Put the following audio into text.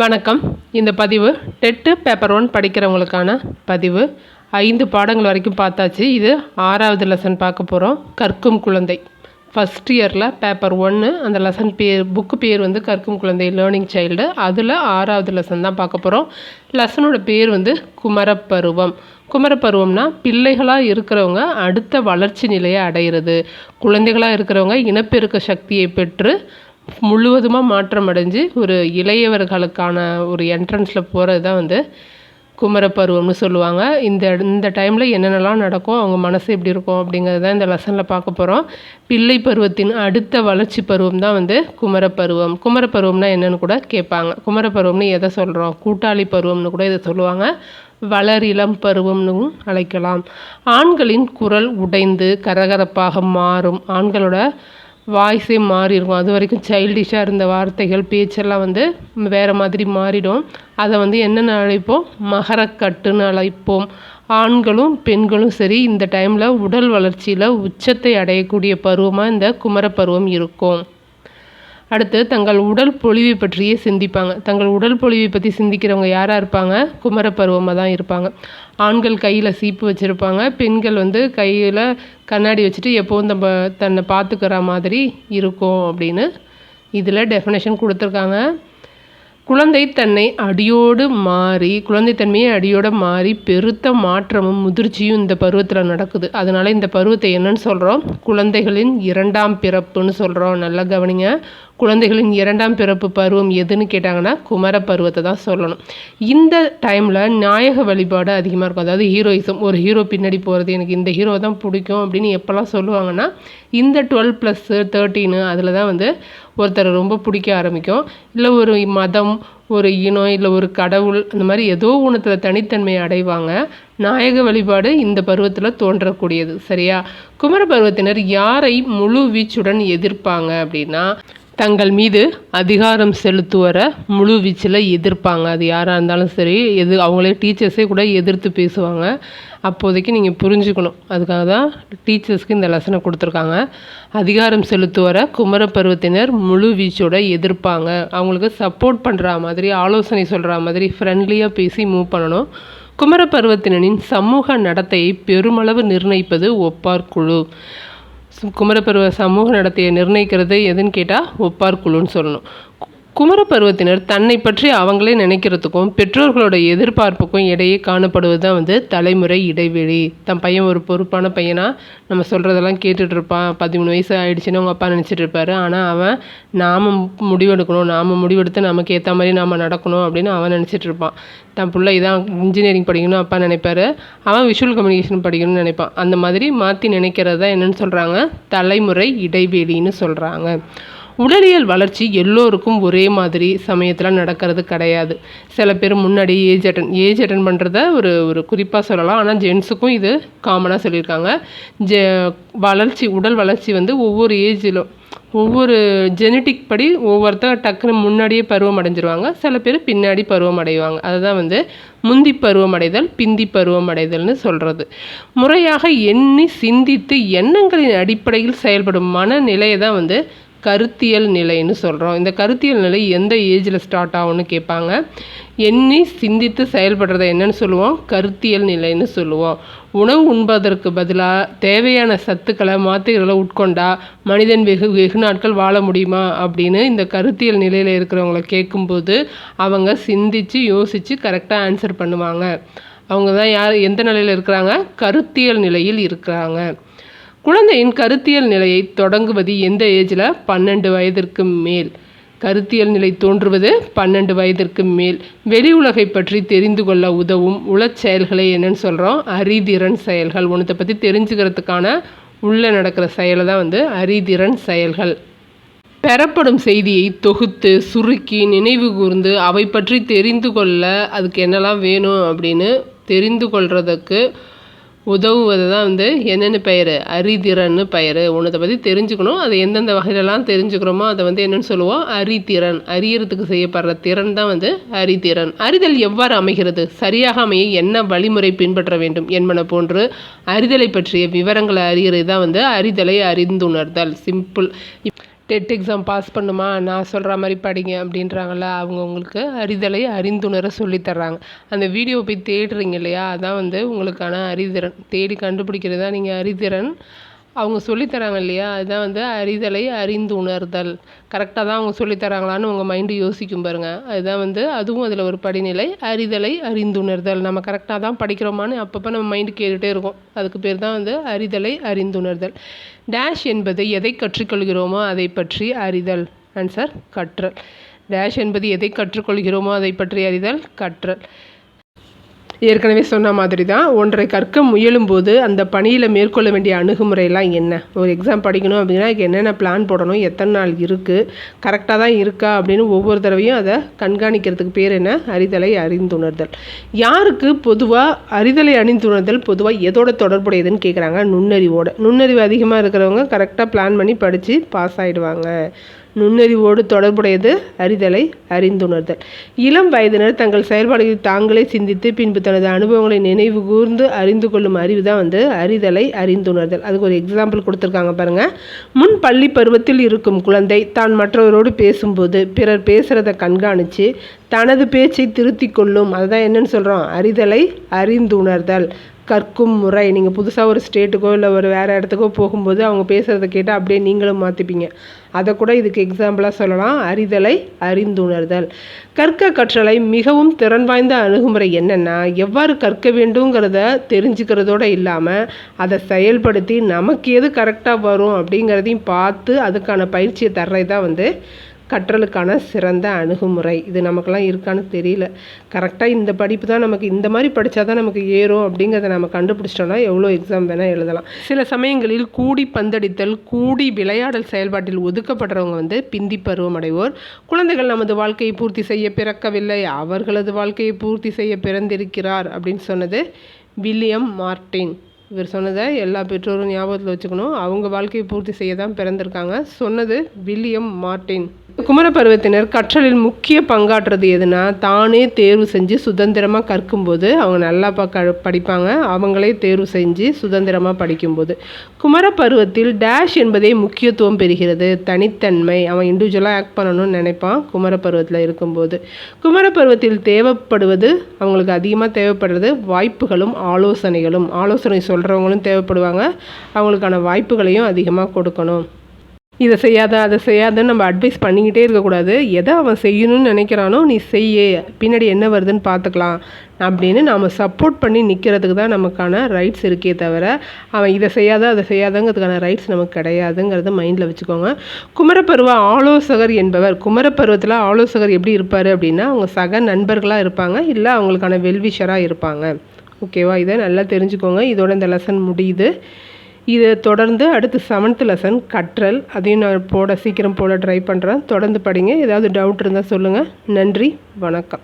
வணக்கம். இந்த பதிவு டெட்டு பேப்பர் ஒன் படிக்கிறவங்களுக்கான பதிவு. ஐந்து பாடங்கள் வரைக்கும் பார்த்தாச்சு. இது ஆறாவது லெசன் பார்க்க போகிறோம் கற்கும் குழந்தை. ஃபஸ்ட் இயரில் பேப்பர் ஒன்று அந்த லெசன் பேர் புக்கு பேர் வந்து கற்கும் குழந்தை லேர்னிங் சைல்டு அதில் ஆறாவது லெசன் தான் பார்க்க போகிறோம் லெசனோட பேர் வந்து குமரப்பருவம். குமரப்பருவம்னா பிள்ளைகளாக இருக்கிறவங்க அடுத்த வளர்ச்சி நிலையை அடையிறது. குழந்தைகளாக இருக்கிறவங்க இனப்பெருக்க சக்தியை பெற்று முழுவதுமாக மாற்றம் அடைஞ்சு ஒரு இளையவர்களுக்கான ஒரு என்ட்ரன்ஸில் போகிறது தான் வந்து குமரப்பருவம்னு சொல்லுவாங்க. இந்த இந்த டைமில் என்னென்னலாம் நடக்கும் அவங்க மனசு எப்படி இருக்கும் அப்படிங்கிறது தான் இந்த லெசனில் பார்க்க போகிறோம் பிள்ளை பருவத்தின் அடுத்த வளர்ச்சி பருவம் தான் வந்து குமரப்பருவம் குமரப்பருவம்னா என்னென்னு கூட கேட்பாங்க. குமரப்பருவம்னு எதை சொல்கிறோம் கூட்டாளி பருவம்னு கூட இதை சொல்லுவாங்க. வளரிளம் பருவம்னு அழைக்கலாம். ஆண்களின் குரல் உடைந்து கரகரப்பாக மாறும். ஆண்களோட வாய்ஸே மாறி இருக்கும் அது வரைக்கும் சைல்டிஷாக இருந்த வார்த்தைகள் பேச்செல்லாம் வந்து வேறு மாதிரி மாறிடும். அதை வந்து என்னென்ன அழைப்போம்? மகரக்கட்டுன்னு அழைப்போம். ஆண்களும் பெண்களும் சரி இந்த டைமில் உடல் வளர்ச்சியில் உச்சத்தை அடையக்கூடிய பருவமாக இந்த குமரப்பருவம் இருக்கும். அடுத்து தங்கள் உடல் பொழிவை பற்றியே சிந்திப்பாங்க. தங்கள் உடல் பொழிவை பற்றி சிந்திக்கிறவங்க யாராக இருப்பாங்க? குமரப்பருவமாக தான் இருப்பாங்க. ஆண்கள் கையில் சீப்பு வச்சுருப்பாங்க. பெண்கள் வந்து கையில் கண்ணாடி வச்சுட்டு எப்போவும் நம்ம தன்னை பார்த்துக்கிற மாதிரி இருக்கும் அப்படின்னு இதில் டெஃபினேஷன் கொடுத்துருக்காங்க. குழந்தை தன்னை அடியோடு மாறி குழந்தைத்தன்மையை அடியோடு மாறி பெருத்த மாற்றமும் முதிர்ச்சியும் இந்த பருவத்தில் நடக்குது. அதனால் இந்த பருவத்தை என்னன்னு சொல்கிறோம் குழந்தைகளின் இரண்டாம் பிறப்புன்னு சொல்கிறோம் நல்லா கவனிங்க. குழந்தைகளின் இரண்டாம் பிறப்பு பருவம் எதுன்னு கேட்டாங்கன்னா குமர பருவத்தை தான் சொல்லணும். இந்த டைமில் நாயக வழிபாடு அதிகமாக இருக்கும். அதாவது ஹீரோயிசம் ஒரு ஹீரோ பின்னாடி போகிறது எனக்கு இந்த ஹீரோ தான் பிடிக்கும் அப்படின்னு எப்போல்லாம் சொல்லுவாங்கன்னா இந்த டுவெல் ப்ளஸ்ஸு தேர்ட்டீனு அதில் தான் வந்து ஒருத்தரை ரொம்ப பிடிக்க ஆரம்பிக்கும். இல்லை ஒரு மதம் ஒரு இனம் இல்லை ஒரு கடவுள் அந்த மாதிரி ஏதோ ஒன்றுத்தில் தனித்தன்மையை அடைவாங்க. நாயக வழிபாடு இந்த பருவத்தில் தோன்றக்கூடியது. சரியா? குமர பருவத்தினர் யாரை முழு வீச்சுடன் எதிர்ப்பாங்க அப்படின்னா தங்கள் மீது அதிகாரம் செலுத்துவர முழு வீச்சில் எதிர்ப்பாங்க. அது யாராக இருந்தாலும் சரி எது அவங்களே டீச்சர்ஸே கூட எதிர்த்து பேசுவாங்க. அப்போதைக்கு நீங்கள் புரிஞ்சுக்கணும். அதுக்காக தான் டீச்சர்ஸ்க்கு இந்த லெசனை கொடுத்துருக்காங்க. அதிகாரம் செலுத்துவர குமர பருவத்தினர் முழு வீச்சோட எதிர்ப்பாங்க. அவங்களுக்கு சப்போர்ட் பண்ணுற மாதிரி ஆலோசனை சொல்கிற மாதிரி ஃப்ரெண்ட்லியாக பேசி மூவ் பண்ணணும். குமர பருவத்தினரின் சமூக நடத்தையை பெருமளவு நிர்ணயிப்பது ஒப்பார் குழு. குமரப்பருவ சமூக நடத்தையை நிர்ணயிக்கிறது எதுன்னு கேட்டால் ஒப்பார் குழுன்னு சொல்லணும். குமரப்பருவத்தினர் தன்னை பற்றி அவங்களே நினைக்கிறதுக்கும் பெற்றோர்களோட எதிர்பார்ப்புக்கும் இடையே காணப்படுவது தான் வந்து தலைமுறை இடைவெளி. தன் பையன் ஒரு பொறுப்பான பையனாக நம்ம சொல்கிறதெல்லாம் கேட்டுட்டு இருப்பான். பதிமூணு வயசு ஆகிடுச்சின்னு அவங்க அப்பா நினச்சிட்டு இருப்பாரு. ஆனால் அவன் நாம் முடிவெடுக்கணும். நாம் முடிவெடுத்து நமக்கு ஏற்ற மாதிரி நாம் நடக்கணும் அப்படின்னு அவன் நினச்சிட்டு இருப்பான். தன் பிள்ளை இதான் இன்ஜினியரிங் படிக்கணும் அப்பா நினைப்பாரு. அவன் விஷுவல் கம்யூனிகேஷன் படிக்கணும்னு நினைப்பான். அந்த மாதிரி மாற்றி நினைக்கிறது தான் என்னென்னு சொல்கிறாங்க தலைமுறை இடைவெளின்னு சொல்கிறாங்க உடலியல் வளர்ச்சி எல்லோருக்கும் ஒரே மாதிரி சமயத்தில் நடக்கிறது கிடையாது. சில பேர் முன்னாடி ஏஜ் அட்டன் ஏஜ் அட்டன் பண்ணுறத ஒரு ஒரு குறிப்பாக சொல்லலாம். ஆனால் ஜென்ஸுக்கும் இது காமனாக சொல்லியிருக்காங்க. ஜெ வளர்ச்சி உடல் வளர்ச்சி வந்து ஒவ்வொரு ஏஜிலும் ஒவ்வொரு ஜெனட்டிக் படி ஒவ்வொருத்தர் டக்குன்னு முன்னாடியே பருவம் அடைஞ்சிருவாங்க. சில பேர் பின்னாடி பருவம் அடைவாங்க. அதுதான் வந்து முந்தி பருவம் அடைதல் பிந்தி பருவம் அடைதல்னு சொல்கிறது முறையாக எண்ணி சிந்தித்து எண்ணங்களின் அடிப்படையில் செயல்படும் மனநிலையை தான் வந்து கருத்தியல் நிலைன்னு சொல்கிறோம் இந்த கருத்தியல் நிலை எந்த ஏஜில் ஸ்டார்ட் ஆகும்னு கேட்பாங்க. எண்ணி சிந்தித்து செயல்படுறத என்னன்னு சொல்லுவோம். கருத்தியல் நிலைன்னு சொல்லுவோம். உணவு உண்பதற்கு பதிலாக தேவையான சத்துக்களை மாத்திரைகளை உட்கொண்டா மனிதன் வெகு வெகு நாட்கள் வாழ முடியுமா அப்படின்னு இந்த கருத்தியல் நிலையில் இருக்கிறவங்கள கேட்கும்போது அவங்க சிந்தித்து யோசித்து கரெக்டாக ஆன்சர் பண்ணுவாங்க. அவங்க தான் யார் எந்த நிலையில் இருக்கிறாங்க? கருத்தியல் நிலையில் இருக்கிறாங்க. குழந்தையின் கருத்தியல் நிலையை தொடங்குவது எந்த ஏஜில்? பன்னெண்டு வயதிற்கு மேல். கருத்தியல் நிலை தோன்றுவது பன்னெண்டு வயதிற்கு மேல். வெளி உலகை பற்றி தெரிந்து கொள்ள உதவும் உளச் செயல்களை என்னன்னு சொல்கிறோம் அறிதிறன் செயல்கள். ஒன்றத்தை பற்றி தெரிஞ்சுக்கிறதுக்கான உள்ளே நடக்கிற செயலை தான் வந்து அறிதிறன் செயல்கள். பெறப்படும் செய்தியை தொகுத்து சுருக்கி நினைவு கூர்ந்து அவை பற்றி தெரிந்து கொள்ள அதுக்கு என்னெல்லாம் வேணும் அப்படின்னு தெரிந்து கொள்கிறதுக்கு உதவுவது தான் வந்து என்னென்னு பெயர்? அறிதிறன்னு பெயர். ஒன்றத்தை பற்றி தெரிஞ்சுக்கணும். அதை எந்தெந்த வகையிலலாம் தெரிஞ்சுக்கிறோமோ அதை வந்து என்னென்னு சொல்லுவோம்? அறிதிறன் அறியறதுக்கு செய்யப்படுற திறன் தான் வந்து அறிதிறன் அறிதல் எவ்வாறு அமைகிறது? சரியாக அமைய என்ன வழிமுறை பின்பற்ற வேண்டும் என்பன போன்று அறிதலை பற்றிய விவரங்களை அறிகிறது தான் வந்து அறிதலை அறிந்துணர்தல். சிம்பிள். டெட் எக்ஸாம் பாஸ் பண்ணுமா? நான் சொல்கிற மாதிரி படிங்க அப்படின்றாங்கள அவங்க உங்களுக்கு அறிதலை அறிந்துணர சொல்லித்தர்றாங்க. அந்த வீடியோ போய் தேடுறீங்க இல்லையா அதான் வந்து உங்களுக்கான அறிதிறன். தேடி கண்டுபிடிக்கிறது தான் நீங்கள் அறிதிறன் அவங்க சொல்லித் தராங்க இல்லையா? அதுதான் வந்து அறிதலை அறிந்து உணர்தல் கரெக்டாக தான் அவங்க சொல்லித் தராங்களான்னு உங்கள் மைண்டு யோசிக்கும் பாருங்கள் அதுதான் வந்து அதுவும் அதில் ஒரு படிநிலை அறிதலை அறிந்துணர்தல். நம்ம கரெக்டாக தான் படிக்கிறோமான்னு அப்பப்போ நம்ம மைண்டு கேட்டுகிட்டே இருக்கும். அதுக்கு பேர் தான் வந்து அறிதலை அறிந்துணர்தல். டேஷ் என்பது எதை கற்றுக்கொள்கிறோமோ அதை பற்றி அறிதல். ஆன்சர் கற்றல். டேஷ் என்பது எதை கற்றுக்கொள்கிறோமோ அதை பற்றி அறிதல் கற்றல். ஏற்கனவே சொன்ன மாதிரி தான் ஒன்றை கற்க முயலும்போது அந்த பணியில் மேற்கொள்ள வேண்டிய அணுகுமுறையெல்லாம் என்ன? ஒரு எக்ஸாம் படிக்கணும் அப்படின்னா என்னென்ன பிளான் போடணும்? எத்தனை நாள் இருக்குது கரெக்டாக தான் இருக்கா? அப்படின்னு ஒவ்வொரு தடவையும் அதை கண்காணிக்கிறதுக்கு பேர் என்ன? அறிதலை அறிந்துணர்தல். யாருக்கு பொதுவாக அறிதலை அறிந்துணர்தல் பொதுவாக எதோட தொடர்புடையதுன்னு கேட்குறாங்க நுண்ணறிவோட. நுண்ணறிவு அதிகமாக இருக்கிறவங்க கரெக்டாக பிளான் பண்ணி படித்து பாஸ் ஆகிடுவாங்க நுண்ணறிவோடு தொடர்புடையது அறிதலை அறிந்துணர்தல். இளம் வயதினர் தங்கள் செயல்பாடுகளை தாங்களே சிந்தித்து பின்பு தனது அனுபவங்களை நினைவு கூர்ந்து அறிந்து கொள்ளும் அறிவு தான் வந்து அறிதலை அறிந்துணர்தல். அதுக்கு ஒரு எக்ஸாம்பிள் கொடுத்துருக்காங்க பாருங்கள் முன் பள்ளி பருவத்தில் இருக்கும் குழந்தை தான் மற்றவரோடு பேசும்போது பிறர் பேசுகிறத கண்காணித்து தனது பேச்சை திருத்தி கொள்ளும். அதுதான் என்னன்னு சொல்கிறோம் அறிதலை அறிந்துணர்தல். கற்கும் முறை. நீங்கள் புதுசாக ஒரு ஸ்டேட்டுக்கோ இல்லை ஒரு வேறு இடத்துக்கோ போகும்போது அவங்க பேசுகிறத கேட்டு அப்படியே நீங்களும் மாற்றிப்பீங்க அதை கூட இதுக்கு எக்ஸாம்பிளாக சொல்லலாம். அறிதலை அறிந்துணர்தல். கற்க கற்றலை மிகவும் திறன் வாய்ந்த அணுகுமுறை என்னென்னா எவ்வாறு கற்க வேண்டுங்கிறத தெரிஞ்சுக்கிறதோடு இல்லாமல் அதை செயல்படுத்தி நமக்கு எது கரெக்டாக வரும் அப்படிங்கிறதையும் பார்த்து அதுக்கான பயிற்சியை தர்றது தான் வந்து கற்றலுக்கான சிறந்த அணுகுமுறை. இது நமக்கெல்லாம் இருக்கான்னு தெரியல. கரெக்டாக இந்த படிப்பு தான் நமக்கு இந்த மாதிரி படித்தா தான் நமக்கு ஏறும் அப்படிங்கிறத நம்ம கண்டுபிடிச்சிட்டோம்னா எவ்வளோ எக்ஸாம் வேணால் எழுதலாம். சில சமயங்களில் கூடி பந்தடித்தல் கூடி விளையாடல் செயல்பாட்டில் ஒதுக்கப்படுறவங்க வந்து பிந்தி பருவம் அடைவோர் குழந்தைகள் நமது வாழ்க்கையை பூர்த்தி செய்ய பிறக்கவில்லை. அவர்களது வாழ்க்கையை பூர்த்தி செய்ய பிறந்திருக்கிறார் அப்படின்னு சொன்னது வில்லியம் மார்டின் இவர் சொன்னதை எல்லா பெற்றோரும் ஞாபகத்தில் வச்சுக்கணும். அவங்க வாழ்க்கையை பூர்த்தி செய்ய தான் பிறந்திருக்காங்க. சொன்னது வில்லியம் மார்டின் குமர பருவத்தினர் கற்றலில் முக்கிய பங்காற்றுறது எதுனா தானே தேர்வு செஞ்சு சுதந்திரமாக கற்கும்போது அவங்க நல்லா ப படிப்பாங்க. அவங்களே தேர்வு செஞ்சு சுதந்திரமாக படிக்கும்போது. குமர பருவத்தில் டேஷ் என்பதே முக்கியத்துவம் பெறுகிறது. தனித்தன்மை. அவன் இண்டிவிஜுவலாக ஆக்ட் பண்ணணும்னு நினைப்பான். குமர பருவத்தில் இருக்கும்போது. குமர பருவத்தில் தேவைப்படுவது அவங்களுக்கு அதிகமாக தேவைப்படுறது வாய்ப்புகளும் ஆலோசனைகளும். ஆலோசனை சொல்கிறவங்களும் தேவைப்படுவாங்க. அவங்களுக்கான வாய்ப்புகளையும் அதிகமாக கொடுக்கணும். இதை செய்யாத அதை செய்யாதன்னு நம்ம அட்வைஸ் பண்ணிக்கிட்டே இருக்கக்கூடாது. எதை அவன் செய்யணும்னு நினைக்கிறானோ நீ செய்ய. பின்னாடி என்ன வருதுன்னு பார்த்துக்கலாம். அப்படின்னு நாம் சப்போர்ட் பண்ணி நிற்கிறதுக்கு தான் நமக்கான ரைட்ஸ் இருக்கே தவிர அவன் இதை செய்யாத அதை செய்யாதங்கிறதுக்கான ரைட்ஸ் நமக்கு கிடையாதுங்கிறத மைண்டில் வச்சுக்கோங்க. குமரப்பருவ ஆலோசகர் என்பவர் குமரப்பருவத்தில் ஆலோசகர் எப்படி இருப்பார் அப்படின்னா அவங்க சக நண்பர்களாக இருப்பாங்க இல்லை அவங்களுக்கான வெல்விஷராக இருப்பாங்க. ஓகேவா இதை நல்லா தெரிஞ்சுக்கோங்க. இதோட இந்த லெசன் முடியுது. இதை தொடர்ந்து அடுத்து செவன்த் லெசன் கற்றல். அதையும் நான் போட சீக்கிரம் போட ட்ரை பண்ணுறேன் தொடர்ந்து படிங்க. ஏதாவது டவுட் இருந்தால் சொல்லுங்கள் நன்றி வணக்கம்.